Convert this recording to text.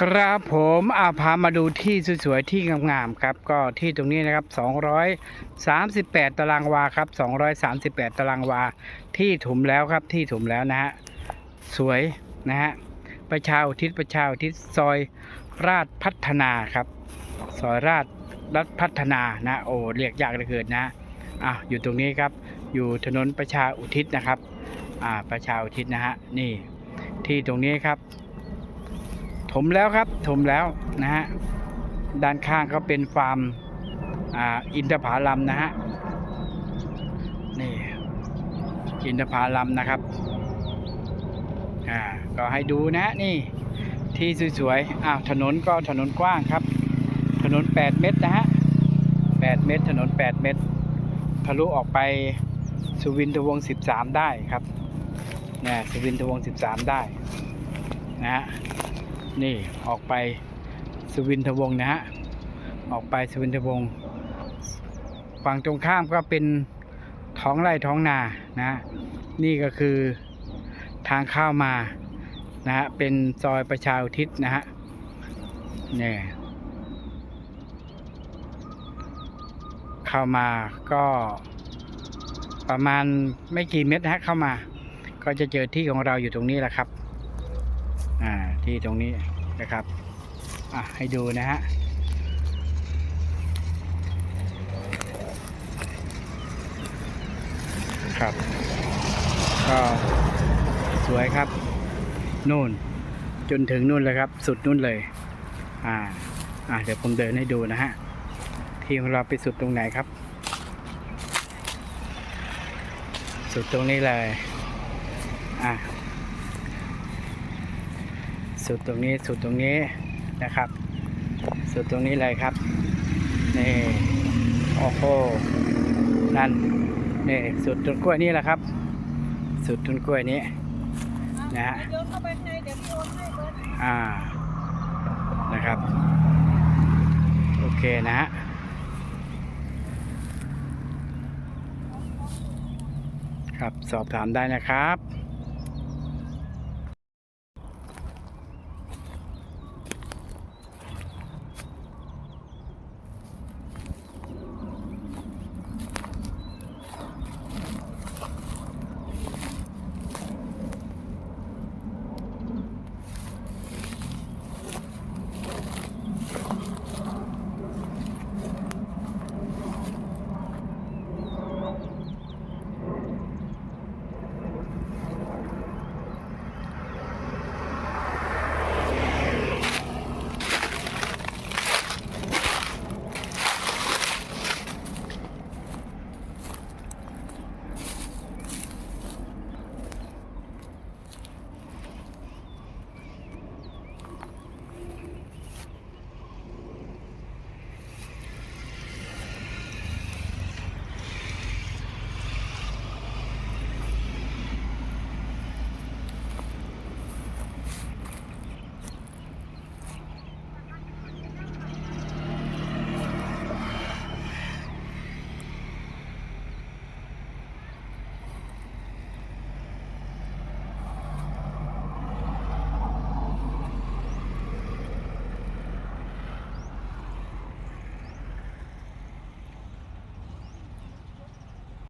ครับผมอาพามาดูที่สวยๆที่งามๆครับ ก็ที่ตรงนี้นะครับ 238 ตารางวาครับ 238 ตารางวา ที่ถมแล้วครับที่ถมแล้วนะฮะสวยนะฮะประชาอุทิศประชาอุทิศซอยราชพัฒนาครับ ซอยราชรัฐพัฒนานะโอ้เรียกยากเหลือเกินนะอะอยู่ตรงนี้ครับอยู่ถนนประชาอุทิศนะครับอ่าประชาอุทิศนะฮะนี่ที่ตรงนี้ครับ ถมแล้วครับถมแล้วนะฮะด้านข้างก็เป็นฟาร์มอ่าอินทผลัมนะฮะนี่อินทผลัมนะครับอ่าก็ให้ดูนะฮะนี่ที่สวยๆอ้าวถนนก็ถนนกว้างครับ ถนน 8 เมตรนะฮะ8เมตร ถนน 8 เมตรทะลุออกไปสุวินทวงศ์13 ได้ครับนะสุวินทวงศ์13 ได้นะฮะ นี่ออกไปสุวินทวงศ์นะฮะออกไปสุวินทวงศ์ฝั่งตรงข้ามก็เป็นท้องไร่ท้องนานะ นี่ก็คือทางเข้ามานะฮะเป็นซอยประชาอุทิศนะฮะเนี่ยเข้ามาก็ประมาณไม่กี่เมตรนะฮะเข้ามา ก็จะเจอที่ของเราอยู่ตรงนี้แหละครับ อ่าที่ตรงนี้นะครับอะให้ดูนะฮะครับก็สวยครับนู่นจนถึงนู่นเลยครับ สุดนู่นเลย อ่าอ่าเดี๋ยวผมเดินให้ดูนะฮะที่ของเราไปสุดตรงไหนครับ สุดตรงนี้เลยอ่า สุดตรงนี้สุดตรงนี้นะครับ สุดตรงนี้เลยครับนี่โอ้โหนั่นนี่สุดต้นกล้วยนี่แหละครับ สุดต้นกล้วยนี้นะฮะอ่านะครับ โอเคนะฮะครับสอบถามได้นะครับ